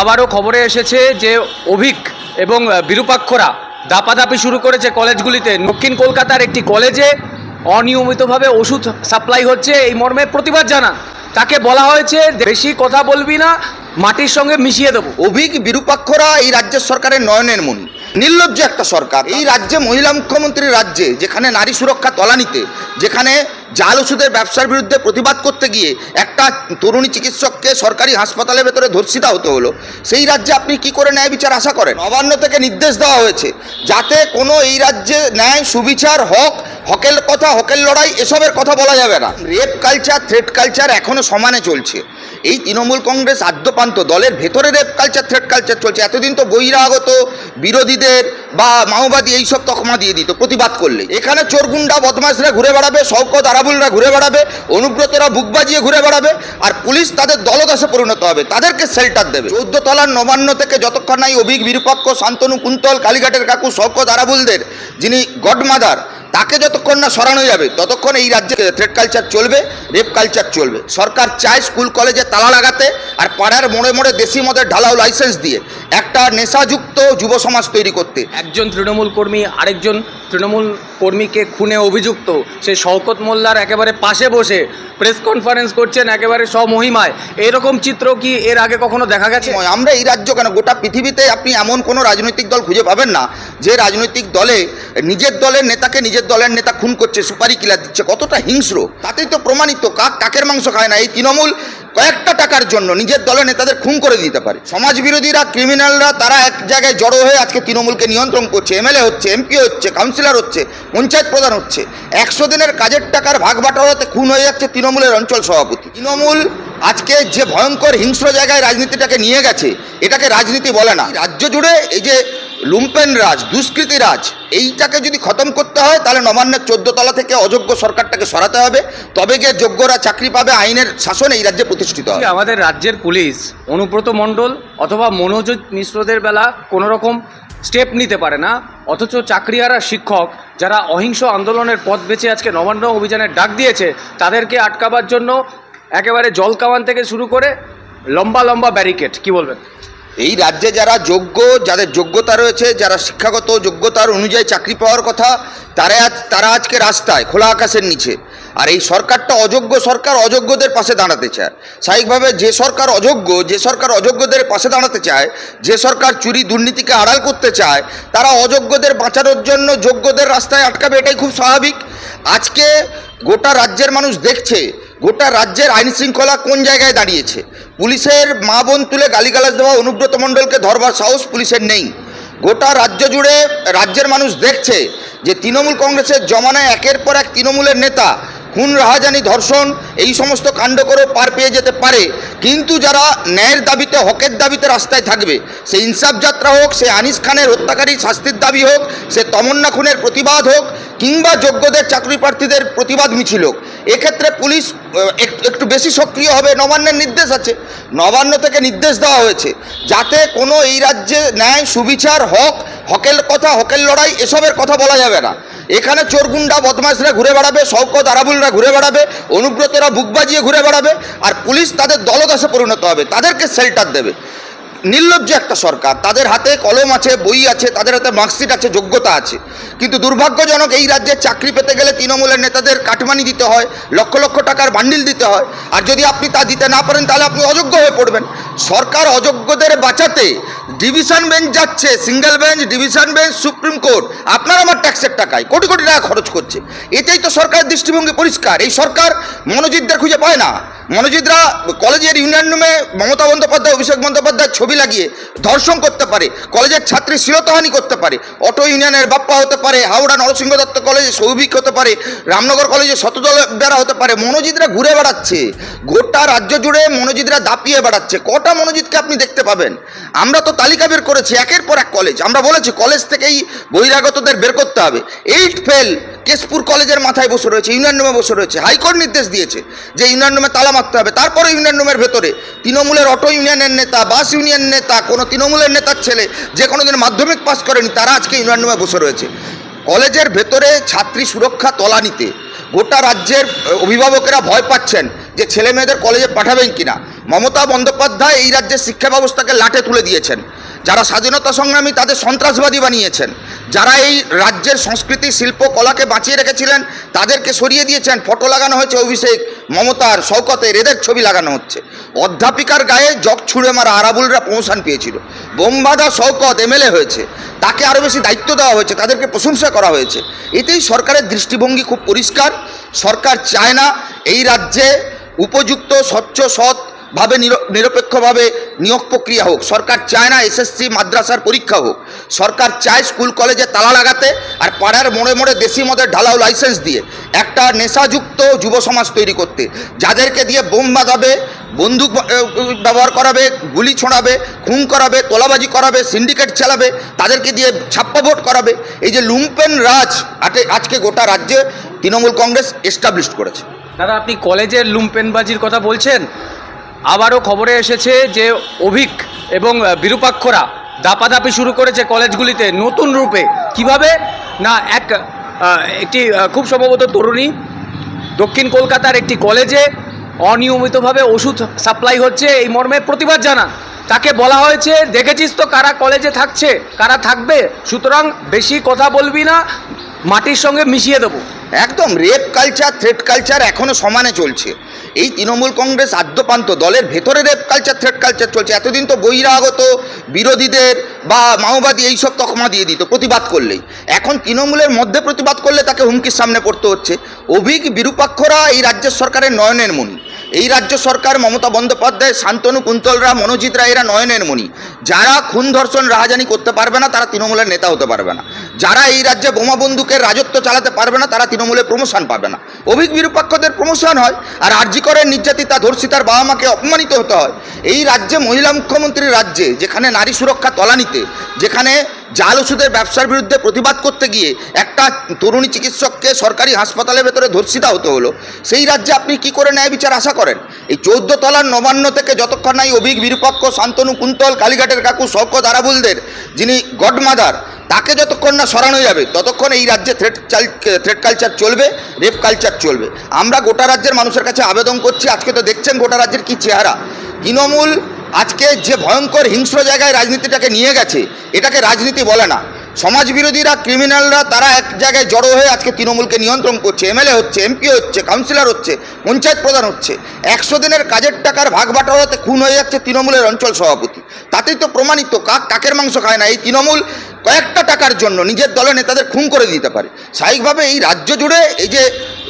আবারও খবরে এসেছে যে অভিক এবং বিরূপাক্ষরা দাপাদাপি শুরু করেছে কলেজগুলিতে। দক্ষিণ কলকাতার একটি কলেজে অনিয়মিতভাবে ওষুধ সাপ্লাই হচ্ছে এই মর্মে প্রতিবাদ জানান। তাকে বলা হয়েছে, বেশি কথা বলবি না, মাটির সঙ্গে মিশিয়ে দেবো। অভিক, বিরূপাক্ষরা এই রাজ্যের সরকারের নয়নের মণি নির্লজ্জ একটা সরকার। এই রাজ্যে মহিলা মুখ্যমন্ত্রীর রাজ্যে, যেখানে নারী সুরক্ষা তলানিতে, যেখানে জাল ওষুধের ব্যবসার বিরুদ্ধে প্রতিবাদ করতে গিয়ে একটা তরুণী চিকিৎসককে সরকারি হাসপাতালের ভেতরে ধর্ষিতা হতে হলো। সেই রাজ্যে আপনি কি করে ন্যায় বিচার আশা করেন? নবান্ন থেকে নির্দেশ দেওয়া হয়েছে যাতে কোনো এই রাজ্যে ন্যায়, সুবিচার হক হকের কথা, হকের লড়াই, এসবের কথা বলা যাবে না। রেপ কালচার থ্রেড কালচার এখনও সমানে চলছে। এই তৃণমূল কংগ্রেস আদ্যপান্ত দলের ভেতরে রেপ কালচার থ্রেড কালচার চলছে। এতদিন তো বহিরাগত বিরোধীদের বা মাওবাদী এইসব তকমা দিয়ে দিত, প্রতিবাদ করলে এখানে চোরগুন্ডা বদমাশরা ঘুরে বেড়াবে, শওকত আরাবুলরা ঘুরে বেড়াবে, অনুব্রতরা বুক বাজিয়ে ঘুরে বেড়াবে, আর পুলিশ তাদের দলদাসে পরিণত হবে, তাদেরকে শেল্টার দেবে। চৌদ্দ তলার নবান্ন থেকে যতক্ষণ নাই অভিক বিরূপাক্ষ, শান্তনু কুন্তল, কালীঘাটের কাকু, শওকত আরাবুলদের, যিনি গডমাদার তাকে যতক্ষণ না সরানো যাবে ততক্ষণ এই রাজ্যে থ্রেড কালচার চলবে রেপ কালচার চলবে। সরকার চায় স্কুল কলেজে তালা লাগাতে আর পাড়ার মোড়ে মোড়ে দেশি মদের ঢালাও লাইসেন্স দিয়ে একটা নেশাযুক্ত যুব সমাজ তৈরি করতে। একজন তৃণমূল কর্মী আরেকজন তৃণমূল কর্মীকে খুনে অভিযুক্ত সেই শওকত মোল্লার একেবারে পাশে বসে প্রেস কনফারেন্স করছেন একেবারে স্বমহিমায়। এরকম চিত্র কি এর আগে কখনো দেখা গেছে? আমরা এই রাজ্য কেন? গোটা পৃথিবীতে আপনি এমন কোনো রাজনৈতিক দল খুঁজে পাবেন না যে রাজনৈতিক দলে নিজের দলের নেতাকে নিজের দলের নেতা খুন করছে, সুপারি কিলা দিচ্ছে, কতটা হিংস্র। তাতেই তো প্রমাণিত কাক কাকের মাংস খায় না। এই তৃণমূল কয়েকটা টাকার জন্য নিজের দলের নেতাদের খুন করে দিতে পারে। সমাজ বিরোধীরা ক্রিমিনালরা তারা এক জায়গায় জড়ো হয়ে আজকে তৃণমূলকে নিয়ন্ত্রণ করছে। এমএলএ হচ্ছে, এমপি হচ্ছে কাউন্সিলর হচ্ছে, পঞ্চায়েত প্রধান হচ্ছে। একশো দিনের কাজের টাকার ভাগ বাটোয়ারাতে খুন হয়ে যাচ্ছে তৃণমূলের অঞ্চল সভাপতি। তৃণমূল আজকে যে ভয়ঙ্কর হিংস্র জায়গায় রাজনীতিটাকে নিয়ে গেছে, এটাকে রাজনীতি বলে না। রাজ্য জুড়ে এই যে লুম্পেন রাজ, দুষ্কৃতি রাজ, এইটাকে যদি খতম করতে হয়, তাহলে নবান্নের চোদ্দ তলা থেকে অযোগ্য সরকারটাকে সরাতে হবে। তবে গিয়ে যোগ্যরা চাকরি পাবে আইনের শাসন এই রাজ্যে প্রতিষ্ঠিত হবে। আমাদের রাজ্যের পুলিশ, অনুব্রত মণ্ডল অথবা মনোজিৎ মিশ্রদের বেলা কোনো রকম স্টেপ নিতে পারে না। অথচ চাকরিয়ারা শিক্ষক যারা অহিংস আন্দোলনের পথ বেছে আজকে নবান্ন অভিযানের ডাক দিয়েছে, তাদেরকে আটকাবার জন্য একেবারে জলকামান থেকে শুরু করে লম্বা লম্বা ব্যারিকেড কি বলবেন? এই রাজ্যে যারা যোগ্য, যাদের যোগ্যতা রয়েছে, যারা শিক্ষাগত যোগ্যতার অনুযায়ী চাকরি পাওয়ার কথা, তারা আজ, তারা আজকে রাস্তায়, খোলা আকাশের নিচে। আর এই সরকারটা অযোগ্য সরকার অযোগ্যদের পাশে দাঁড়াতে চায়। স্বাভাবিকভাবে যে সরকার অযোগ্য, যে সরকার অযোগ্যদের পাশে দাঁড়াতে চায়, যে সরকার চুরি দুর্নীতিকে আড়াল করতে চায়, তারা অযোগ্যদের বাঁচানোর জন্য যোগ্যদের রাস্তায় আটকাবে, এটাই খুব স্বাভাবিক। আজকে গোটা রাজ্যের মানুষ দেখছে, গোটা রাজ্যের আইন শৃঙ্খলা কোন জায়গায় দাঁড়িয়েছে? পুলিশের মা বোন তুলে গালিগালাজ দেওয়া অনুব্রত মণ্ডলকে ধরবার সাহস পুলিশের নেই। গোটা রাজ্য জুড়ে রাজ্যের মানুষ দেখছে যে তৃণমূল কংগ্রেসের জমানায় একের পর এক তৃণমূলের নেতা খুন রাহাজানি ধর্ষণ, এই সমস্ত কাণ্ড করেও পার পেয়ে যেতে পারে। কিন্তু যারা ন্যায়ের দাবিতে, হকের দাবিতে রাস্তায় থাকবে, সে ইনসাফ যাত্রা হোক, সে আনিস খানের হত্যাকারী শাস্তির দাবি হোক, সে তমন্না খুনের প্রতিবাদ হোক, কিংবা যোগ্যদের চাকরি প্রার্থীদের প্রতিবাদ মিছিল হোক এক্ষেত্রে পুলিশ একটু বেশি সক্রিয় হবে, নবান্নের নির্দেশ আছে। নবান্ন থেকে নির্দেশ দেওয়া হয়েছে, যাতে কোনো এই রাজ্যে ন্যায়, সুবিচার, হক, হকের কথা, হকের লড়াই, এসবের কথা বলা যাবে না। এখানে চোরগুন্ডা, বদমাশরা ঘুরে বেড়াবে, শওকত আরাবুলরা ঘুরে বেড়াবে, অনুব্রতরা বুক বাজিয়ে ঘুরে বেড়াবে, আর পুলিশ তাদের দলদাসে পরিণত হবে, তাদেরকে শেল্টার দেবে। নির্লজ্জ একটা সরকার। তাদের হাতে কলম আছে, বই আছে, তাদের হাতে মার্কশিট আছে, যোগ্যতা আছে। কিন্তু দুর্ভাগ্যজনক এই রাজ্যে চাকরি পেতে গেলে তৃণমূলের নেতাদের কাটমানি দিতে হয়, লক্ষ লক্ষ টাকার বান্ডিল দিতে হয়। আর যদি আপনি তা দিতে না পারেন, তাহলে আপনি অযোগ্য হয়ে পড়বেন। সরকার অযোগ্যদের বাঁচাতে ডিভিশন বেঞ্চ যাচ্ছে, single bench, division bench, supreme court. আপনার আমার ট্যাক্সের টাকায় কোটি কোটি টাকা খরচ করছে। এটাই তো সরকারের দৃষ্টিভঙ্গি পরিষ্কার। এই সরকার মনোজিতদের খুঁজে পায় না। মনোজিতরা কলেজের ইউনিয়ন রুমে মমতা বন্দ্যোপাধ্যায়, অভিষেক বন্দ্যোপাধ্যায়ের ছবি লাগিয়ে ধর্ষণ করতে পারে, কলেজের ছাত্রী শ্লীলতাহানি করতে পারে, অটো ইউনিয়নের বাপ্পা হতে পারে, হাওড়া নরসিংহ দত্ত কলেজে সৌভিক হতে পারে, রামনগর কলেজে শতদল বেড়া হতে পারে মনোজিতরা ঘুরে বেড়াচ্ছে, গোটা রাজ্য জুড়ে মনোজিতরা দাপিয়ে বেড়াচ্ছে, কটা মনোজিতকে আপনি দেখতে পাবেন? আমরা তো তালিকা বের করেছি, একের পর এক কলেজ, আমরা বলেছি কলেজ থেকেই বহিরাগতদের বের করতে হবে, এইট ফেল কেশপুর কলেজের মাথায় বসে রয়েছে, ইউনিয়ন রুমে বসে রয়েছে, হাইকোর্ট নির্দেশ দিয়েছে যে ইউনিয়ন রুমে তালা মারতে হবে। তারপরে ইউনিয়ন রুমের ভেতরে তৃণমূলের অটো ইউনিয়নের নেতা, বাস ইউনিয়ন নেতা, কোনো তৃণমূলের নেতার ছেলে যে কোনো দিন মাধ্যমিক পাস করেনি, তারা আজকে ইউনিয়ন রুমে বসে রয়েছে। কলেজের ভেতরে ছাত্রী সুরক্ষা তলানিতে গোটা রাজ্যের অভিভাবকেরা ভয় পাচ্ছেন যে ছেলে মেয়েদের কলেজে পাঠাবেন কিনা। মমতা বন্দ্যোপাধ্যায় এই রাজ্যের শিক্ষা ব্যবস্থাকে লাটে তুলে দিয়েছেন। যারা স্বাধীনতা সংগ্রামী তাদের সন্ত্রাসবাদী বানিয়েছেন। যারা এই রাজ্যের সংস্কৃতি, শিল্প, কলাকে বাঁচিয়ে রেখেছিলেন তাদেরকে সরিয়ে দিয়েছেন। ফটো লাগানো হয়েছে অভিষেক। মমতার শওকতের এদের ছবি লাগানো হচ্ছে। অধ্যাপিকার গায়ে জগ ছুঁড়ে মারা আরাবুলরা পৌঁছান পেয়েছিল। বোমবাদা শওকত এমএলএ হয়েছে। তাকে আরও বেশি দায়িত্ব দেওয়া হয়েছে, তাদেরকে প্রশংসা করা হয়েছে। এতেই সরকারের দৃষ্টিভঙ্গি খুব পরিষ্কার। সরকার চায় না এই রাজ্যে উপযুক্ত স্বচ্ছ সৎ ভাবে নির- নিরপেক্ষভাবে নিয়োগ প্রক্রিয়া হোক, সরকার চায় না এসএসসি, মাদ্রাসার পরীক্ষা হোক, সরকার চায় স্কুল, কলেজে তালা লাগাতে আর পাড়ার মোড়ে মোড়ে দেশি মদের ঢালাও লাইসেন্স দিয়ে একটা নেশাযুক্ত যুব সমাজ তৈরি করতে। যাদেরকে দিয়ে বোম বাঁধাবে, বন্দুক ব্যবহার করাবে, গুলি ছোঁড়াবে, খুন করাবে, তোলাবাজি করাবে সিন্ডিকেট চালাবে, তাদেরকে দিয়ে ছাপ্পা ভোট করাবে। এই যে লুম্পেন রাজ আজকে গোটা রাজ্যে তৃণমূল কংগ্রেস এস্টাবলিশ করেছে। দাদা, আপনি কলেজের লুম্পেনবাজির কথা বলছেন? আবারও খবরে এসেছে যে অভিক এবং বিরূপাক্ষরা দাপাদাপি শুরু করেছে কলেজগুলিতে নতুন রূপে। কীভাবে? না, এক একটি খুব সম্ভবত তরুণী দক্ষিণ কলকাতার একটি কলেজে অনিয়মিতভাবে ওষুধ সাপ্লাই হচ্ছে। এই মর্মে প্রতিবাদ জানান। তাকে বলা হয়েছে, দেখেছিস তো কারা কলেজে থাকছে, কারা থাকবে? সুতরাং বেশি কথা বলবি না, মাটির সঙ্গে মিশিয়ে দেবো। একদম রেপ কালচার থ্রেট কালচার এখনও সমানে চলছে। এই তৃণমূল কংগ্রেস আদ্যপান্ত দলের ভেতরে রেপ কালচার থ্রেট কালচার চলছে। এতদিন তো বহিরাগত বিরোধীদের বা মাওবাদী এইসব তকমা দিয়ে দিত, প্রতিবাদ করলেই। এখন তৃণমূলের মধ্যে প্রতিবাদ করলে তাকে হুমকির সামনে পড়তে হচ্ছে। অভিক বিরূপাক্ষরা এই রাজ্যের সরকারের নয়নের মণি এই রাজ্য সরকার মমতা বন্দ্যোপাধ্যায়, শান্তনু কুন্তলরা মনোজিৎ রায়, এরা নয়নের মণি। যারা খুন ধর্ষণ রাহাজানি করতে পারবে না, তারা তৃণমূলের নেতা হতে পারবে না। যারা এই রাজ্যে বোমা বন্দুকের রাজত্ব চালাতে পারবে না, তারা তৃণমূলের প্রমোশন পাবে না। অভিক বিরূপাক্ষদের প্রমোশন হয় আর আরজিকরের নির্যাতিতা ধর্ষিতার বাবা মাকে অপমানিত হতে হয়। এই রাজ্যে মহিলা মুখ্যমন্ত্রীর রাজ্যে, যেখানে নারী সুরক্ষা তলানিতে, যেখানে জাল ওষুধের ব্যবসার বিরুদ্ধে প্রতিবাদ করতে গিয়ে একটা তরুণী চিকিৎসককে সরকারি হাসপাতালের ভেতরে ধর্ষিতা হতে হলো। সেই রাজ্যে আপনি কি করে ন্যায় বিচার আশা করেন? এই চৌদ্দ তলার নবান্ন থেকে যতক্ষণ নাই অভিক, বিরূপাক্ষ, শান্তনু, কুন্তল, কালীঘাটের কাকু, শওকত, আরাবুলদের, যিনি গডমাদার, তাকে যতক্ষণ না সরানো যাবে, ততক্ষণ এই রাজ্যে থ্রেট চাল থ্রেট কালচার চলবে রেপ কালচার চলবে। আমরা গোটা রাজ্যের মানুষের কাছে আবেদন করছি, আজকে তো দেখছেন গোটা রাজ্যের কি চেহারা। তৃণমূল আজকে যে ভয়ঙ্কর হিংস্র জায়গায় রাজনীতিটাকে নিয়ে গেছে, এটাকে রাজনীতি বলে না। সমাজ বিরোধীরা ক্রিমিনালরা, তারা এক জায়গায় জড়ো হয়ে আজকে তৃণমূলকে নিয়ন্ত্রণ করছে। এমএলএ হচ্ছে, এমপি হচ্ছে, কাউন্সিলর হচ্ছে, পঞ্চায়েত প্রধান হচ্ছে। একশো দিনের কাজের টাকার ভাগ বাটোয়ারাতে খুন হয়ে যাচ্ছে তৃণমূলের অঞ্চল সভাপতি। তাতেই তো প্রমাণিত কাক কাকের মাংস খায় না। এই তৃণমূল কয়েকটা টাকার জন্য নিজের দলের নেতাদের খুন করে দিতে পারে। স্বাভাবিকভাবে এই রাজ্য জুড়ে এই যে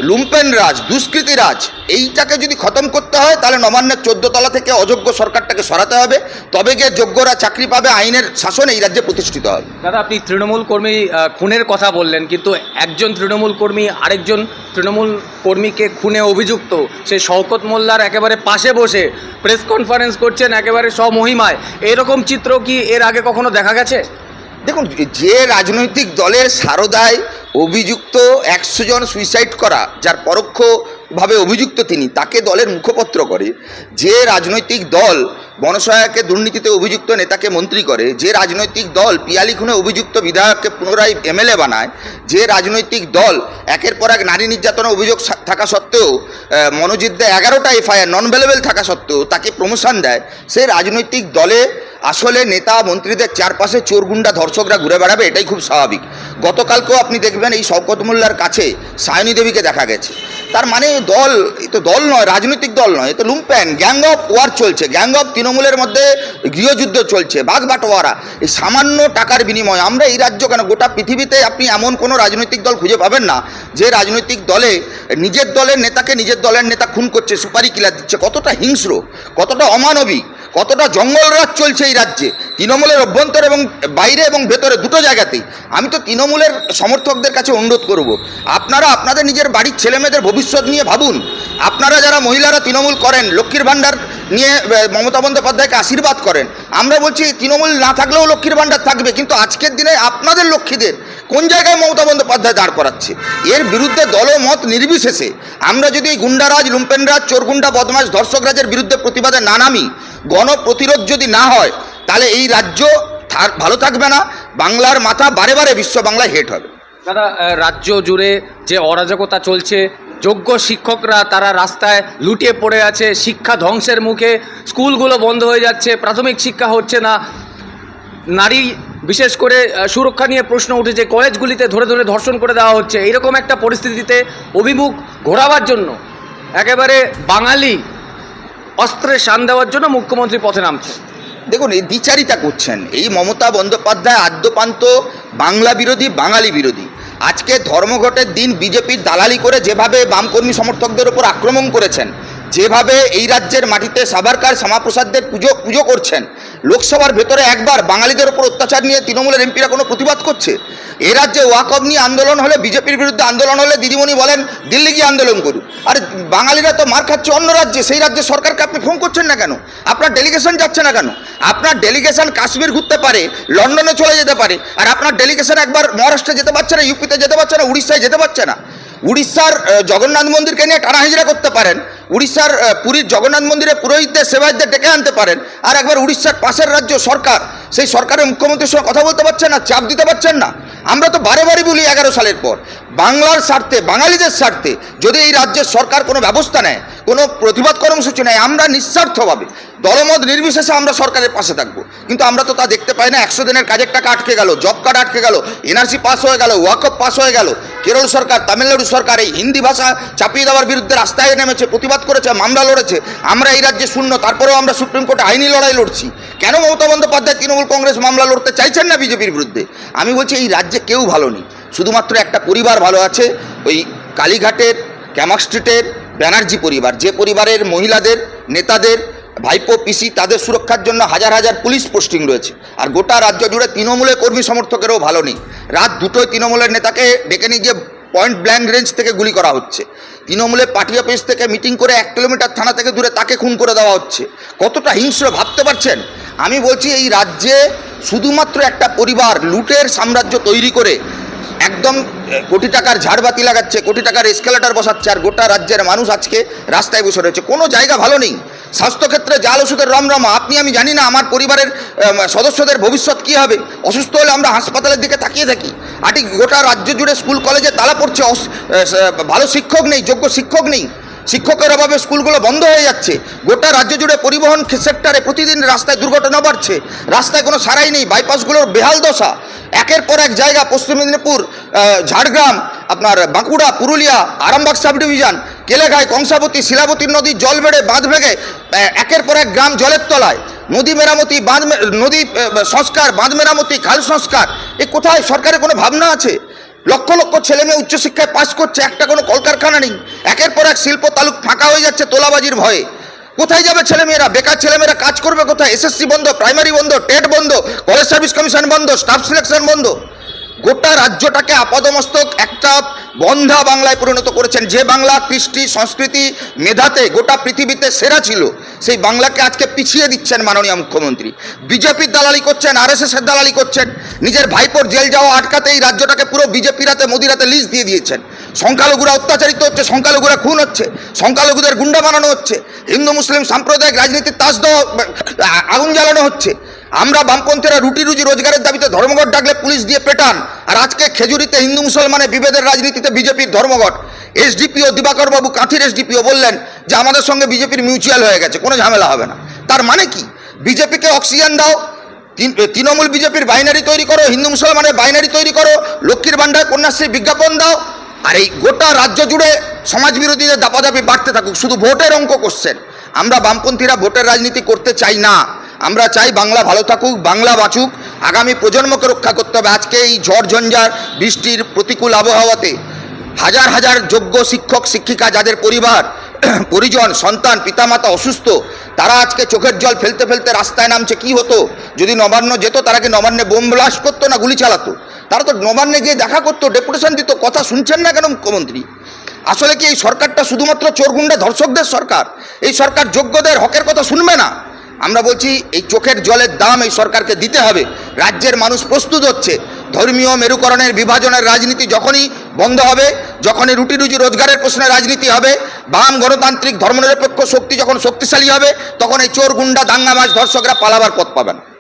লুম্পেন রাজ, দুষ্কৃতি রাজ, এইটাকে যদি খতম করতে হয়, তাহলে নবান্নের চোদ্দ তলা থেকে অযোগ্য সরকারটাকে সরাতে হবে। তবে গিয়ে যোগ্যরা চাকরি পাবে, আইনের শাসন এই রাজ্যে প্রতিষ্ঠিত হবে। দাদা, আপনি তৃণমূল কর্মী খুনের কথা বললেন, কিন্তু একজন তৃণমূল কর্মী, আরেকজন তৃণমূল কর্মীকে খুনে অভিযুক্ত, সে শওকত মোল্লার একেবারে পাশে বসে প্রেস কনফারেন্স করছেন, একেবারে স্বমহিমায়। এরকম চিত্র কি এর আগে কখনো দেখা গেছে? দেখুন যে রাজনৈতিক দলের সারদায় অভিযুক্ত একশো জন সুইসাইড করা যার পরোক্ষভাবে অভিযুক্ত তিনি, তাকে দলের মুখপত্র করে। যে রাজনৈতিক দল বনসহায়কে দুর্নীতিতে অভিযুক্ত নেতাকে মন্ত্রী করে, যে রাজনৈতিক দল পিয়ালি খুনে অভিযুক্ত বিধায়ককে পুনরায় এমএলএ বানায়, যে রাজনৈতিক দল একের পর এক নারী নির্যাতনের অভিযোগ থাকা সত্ত্বেও মনোজিৎ দেয় এগারোটা এফআইআর নন ভেলেবেল থাকা সত্ত্বেও তাকে প্রমোশন দেয়। সে রাজনৈতিক দলে আসলে নেতা মন্ত্রীদের চারপাশে চোরগুন্ডা ধর্ষকরা ঘুরে বেড়াবে, এটাই খুব স্বাভাবিক। গতকালকেও আপনি দেখবেন এই শওকত মোল্লার কাছে সায়নী দেবীকে দেখা গেছে। তার মানে দল, এ তো দল নয়, রাজনৈতিক দল নয়, এ তো লুম্প্যান গ্যাং অফ ওয়ার চলছে গ্যাং অফ তৃণমূলের মধ্যে গৃহযুদ্ধ চলছে বাঘ বাটোয়ারা এই সামান্য টাকার বিনিময় আমরা এই রাজ্য কেন, গোটা পৃথিবীতে আপনি এমন কোনো রাজনৈতিক দল খুঁজে পাবেন না, যে রাজনৈতিক দলে, নিজের দলের নেতাকে নিজের দলের নেতা খুন করছে, সুপারি কিলার দিচ্ছে, কতটা হিংস্র, কতটা অমানবিক। কতটা জঙ্গল জঙ্গলরাজ চলছে এই রাজ্যে? তৃণমূলের অভ্যন্তর এবং বাইরে এবং ভেতরে দুটো জায়গাতেই। আমি তো তৃণমূলের সমর্থকদের কাছে অনুরোধ করব। আপনারা আপনাদের নিজের বাড়ির ছেলেমেয়েদের ভবিষ্যৎ নিয়ে ভাবুন। আপনারা যারা মহিলারা তৃণমূল করেন, লক্ষ্মীর ভাণ্ডার নিয়ে মমতা বন্দ্যোপাধ্যায়কে আশীর্বাদ করেন, আমরা বলছি তৃণমূল না থাকলেও লক্ষ্মীর ভাণ্ডার থাকবে, কিন্তু আজকের দিনে আপনাদের লক্ষ্মীদের কোন জায়গায় মমতা বন্দ্যোপাধ্যায় দাঁড় করাচ্ছে? এর বিরুদ্ধে দলমত নির্বিশেষে আমরা যদি গুন্ডারাজ, লুম্পেনরাজ, চোরগুন্ডা বদমাস ধর্ষকরাজের বিরুদ্ধে প্রতিবাদে না নামি গণপ্রতিরোধ যদি না হয়, তাহলে এই রাজ্য ভালো থাকবে না। বাংলার মাথা বারে বারে বিশ্ব বাংলায় হেট হবে। দাদা রাজ্য জুড়ে যে অরাজকতা চলছে, যোগ্য শিক্ষকরা তারা রাস্তায় লুটিয়ে পড়ে আছে, শিক্ষা ধ্বংসের মুখে, স্কুলগুলো বন্ধ হয়ে যাচ্ছে, প্রাথমিক শিক্ষা হচ্ছে না। নারী, বিশেষ করে সুরক্ষা নিয়ে প্রশ্ন উঠেছে কলেজগুলিতে ধরে ধরে ধর্ষণ করে দেওয়া হচ্ছে এইরকম একটা পরিস্থিতিতে অভিমুখ ঘোরাবার জন্য একেবারে বাঙালি অস্ত্রের শান দেওয়ার জন্য মুখ্যমন্ত্রী পথে নামছে দেখুন, এই দ্বিচারিতা করছেন। এই মমতা বন্দ্যোপাধ্যায় আদ্যপান্ত বাংলা বিরোধী, বাঙালি বিরোধী। আজকে ধর্মঘটের দিন বিজেপির দালালি করে যেভাবে বামকর্মী সমর্থকদের ওপর আক্রমণ করেছেন যেভাবে এই রাজ্যের মাটিতে সাবারকার শ্যামাপ্রসাদদের পুজো পুজো করছেন, লোকসভার ভেতরে একবার বাঙালিদের উপর অত্যাচার নিয়ে তৃণমূলের এমপিরা কোনো প্রতিবাদ করছে? এ রাজ্যে ওয়াকফ নিয়ে আন্দোলন হলে, বিজেপির বিরুদ্ধে আন্দোলন হলে দিদিমণি বলেন, দিল্লি গিয়ে আন্দোলন করুন। আর বাঙালিরা তো মার খাচ্ছে অন্য রাজ্যে, সেই রাজ্যে সরকারকে আপনি ফোন করছেন না কেন? আপনার ডেলিগেশন যাচ্ছে না কেন? আপনার ডেলিগেশন কাশ্মীর ঘুরতে পারে, লন্ডনে চলে যেতে পারে, আর আপনার ডেলিগেশন একবার মহারাষ্ট্রে যেতে পারছে না, ইউপিতে যেতে পারছে না, উড়িষ্যায় যেতে পারছে না। উড়িষ্যার জগন্নাথ মন্দিরকে নিয়ে টানাহিজরা করতে পারেন উড়িষ্যার পুরীর জগন্নাথ মন্দিরে পুরোহিতদের সেবায়তদের ডেকে আনতে পারেন, আর একবার উড়িষ্যার পাশের রাজ্য সরকার, সেই সরকারের মুখ্যমন্ত্রীর সঙ্গে কথা বলতে পারছেন না, চাপ দিতে পারছেন না। আমরা তো বারে বারে বলি এগারো সালের পর, বাংলার স্বার্থে, বাঙালিদের স্বার্থে যদি এই রাজ্যের সরকার কোনো ব্যবস্থা নেয় কোনো প্রতিবাদ কর্মসূচি নেয় আমরা নিঃস্বার্থভাবে, দলমত নির্বিশেষে আমরা সরকারের পাশে থাকব। কিন্তু আমরা তো তা দেখতে পাই না, একশো দিনের কাজের টাকা আটকে গেল জব কার্ড আটকে গেল এনআরসি পাস হয়ে গেল ওয়াকফ পাস হয়ে গেল, কেরল সরকার, তামিলনাড়ু সরকার এই হিন্দি ভাষা চাপিয়ে দেওয়ার বিরুদ্ধে রাস্তায় নেমেছে, প্রতিবাদ করেছে, মামলা লড়েছে, আমরা এই রাজ্যে শূন্য, তারপরেও আমরা সুপ্রিম কোর্টে আইনি লড়াই লড়ছি। কেন মমতা বন্দ্যোপাধ্যায় তৃণমূল কংগ্রেস মামলা লড়তে চাইছেন না বিজেপির বিরুদ্ধে? আমি বলছি এই রাজ্যে কেউ ভালো নেই। শুধুমাত্র একটা পরিবার ভালো আছে, ওই কালীঘাটের, ক্যামাক স্ট্রিটের ব্যানার্জি পরিবার, যে পরিবারের মহিলাদের, নেতাদের, ভাইপো, পিসি তাদের সুরক্ষার জন্য হাজার হাজার পুলিশ পোস্টিং রয়েছে। আর গোটা রাজ্য জুড়ে তৃণমূলের কর্মী সমর্থকেরও ভালো নেই। রাত দুটোয় তৃণমূলের নেতাকে ডেকে নিয়ে গিয়ে পয়েন্ট ব্ল্যাঙ্ক রেঞ্জ থেকে গুলি করা হচ্ছে। তৃণমূলের পার্টি অফিস থেকে মিটিং করে এক কিলোমিটার থানা থেকে দূরে তাকে খুন করে দেওয়া হচ্ছে। কতটা হিংস্র, ভাবতে পারছেন? আমি বলছি এই রাজ্যে শুধুমাত্র একটা পরিবার, লুটের সাম্রাজ্য তৈরি করে একদম কোটি টাকার ঝাড়বাতি লাগাচ্ছে, কোটি টাকার এসকেলেটার বসাচ্ছে, আর গোটা রাজ্যের মানুষ আজকে রাস্তায় বসে রয়েছে। কোনো জায়গা ভালো নেই। স্বাস্থ্যক্ষেত্রে জাল ওষুধের রমরমা। আপনি, আমি জানি না আমার পরিবারের সদস্যদের ভবিষ্যৎ কী হবে। অসুস্থ হলে আমরা হাসপাতালের দিকে তাকিয়ে থাকি। আটি গোটা রাজ্য জুড়ে স্কুল, কলেজে তালা পড়ছে। ভালো শিক্ষক নেই, যোগ্য শিক্ষক নেই। শিক্ষকের অভাবে স্কুলগুলো বন্ধ হয়ে যাচ্ছে। গোটা রাজ্য জুড়ে পরিবহন সেক্টরে প্রতিদিন রাস্তায় দুর্ঘটনা বাড়ছে। রাস্তায় কোনো সারাই নেই। বাইপাসগুলোর বেহাল দশা। একের পর এক জায়গা পশ্চিম মেদিনীপুর ঝাড়গ্রাম, আপনার বাঁকুড়া, পুরুলিয়া, আরামবাগ সাব ডিভিশন কেলেঘাই, কংসাবতী, শিলাবতী নদীর জল বেড়ে বাঁধ ভেঙে একের পর এক গ্রাম জলের তলায়। নদী মেরামতি, বাঁধ নদী সংস্কার, বাঁধ মেরামতি, খাল সংস্কার, এ কোথায়? সরকারের কোনো ভাবনা আছে? লক্ষ লক্ষ ছেলে মেয়ে উচ্চশিক্ষায় পাশ করছে, একটা কোনো কলকারখানা নেই। একের পর এক শিল্প তালুক ফাঁকা হয়ে যাচ্ছে তোলাবাজির ভয়ে। কোথায় যাবে ছেলেমেয়েরা? বেকার ছেলেমেয়েরা কাজ করবে কোথায়? এসএসসি বন্ধ প্রাইমারি বন্ধ টেট বন্ধ কলেজ সার্ভিস কমিশন বন্ধ স্টাফ সিলেকশন বন্ধ। গোটা রাজ্যটাকে আপাদমস্তক একটা বন্ধা বাংলায় পরিণত করেছেন। যে বাংলা কৃষ্টি, সংস্কৃতি, মেধাতে গোটা পৃথিবীতে সেরা ছিল, সেই বাংলাকে আজকে পিছিয়ে দিচ্ছেন মাননীয় মুখ্যমন্ত্রী। বিজেপির দালালি করছেন আর এস এর দালালি করছেন, নিজের ভাইপোর জেল যাওয়া আটকাতে এই রাজ্যটাকে পুরো বিজেপি রাতে মোদি রাতে লিজ দিয়ে দিয়েছেন। সংখ্যালঘুরা অত্যাচারিত হচ্ছে, সংখ্যালঘুরা খুন হচ্ছে, সংখ্যালঘুদের গুন্ডা বানানো হচ্ছে, হিন্দু, মুসলিম, সাম্প্রদায়িক রাজনীতির তাস দেওয়া, আগুন জ্বালানো হচ্ছে। আমরা বামপন্থীরা রুটি রুজি রোজগারের দাবিতে ধর্মঘট ডাকলে পুলিশ দিয়ে পেটান। আর আজকে খেজুরিতে হিন্দু মুসলমানের বিভেদের রাজনীতিতে বিজেপির ধর্মঘট। এসডিপিও দিবাকর বাবু কাঁথির এসডিপিও বললেন যে আমাদের সঙ্গে বিজেপির মিউচুয়াল হয়ে গেছে, কোনো ঝামেলা হবে না। তার মানে কি? বিজেপিকে অক্সিজেন দাও তৃণমূল বিজেপির বাইনারি তৈরি করো, হিন্দু মুসলমানের বাইনারি তৈরি করো, লক্ষ্মীর ভাণ্ডার, কন্যাশ্রী বিজ্ঞাপন দাও। আর এই গোটা রাজ্য জুড়ে সমাজ বিরোধীদের দাপাদাপি বাড়তে থাকুক, শুধু ভোটের অঙ্ক করছেন আমরা বামপন্থীরা ভোটের রাজনীতি করতে চাই না। আমরা চাই বাংলা ভালো থাকুক, বাংলা বাঁচুক। আগামী প্রজন্মকে রক্ষা করতে হবে। আজকে এই ঝড় ঝঞ্ঝার বৃষ্টির প্রতিকূল আবহাওয়াতে হাজার হাজার যোগ্য শিক্ষক, শিক্ষিকা যাদের পরিবার, পরিজন, সন্তান, পিতামাতা অসুস্থ, তারা আজকে চোখের জল ফেলতে ফেলতে রাস্তায় নামছে। কি হতো? যদি নবান্ন যেত, তারা কি নবান্নে বোম ব্লাস্ট করতো না গুলি চালাতো? তারা তো নবান্নে গিয়ে দেখা করতো ডেপুটেশন দিত, কথা শুনছেন না কেন মুখ্যমন্ত্রী? আসলে কি এই সরকারটা শুধুমাত্র চোরগুন্ডা ধর্ষকদের সরকার? এই সরকার যোগ্যদের হকের কথা শুনবে না? আমরা বলছি, এই চোখের জলের দাম এই সরকারকে দিতে হবে। রাজ্যের মানুষ প্রস্তুত হচ্ছে। ধর্মীয় মেরুকরণের বিভাজনের রাজনীতি যখনই বন্ধ হবে, যখনই রুটি রুজি রোজগারের প্রশ্নে রাজনীতি হবে, বাম গণতান্ত্রিক ধর্মনিরপেক্ষ শক্তি যখন শক্তিশালী হবে, তখন এই চোর গুন্ডা দাঙ্গাবাজ ধর্ষকরা পালাবার পথ পাবে না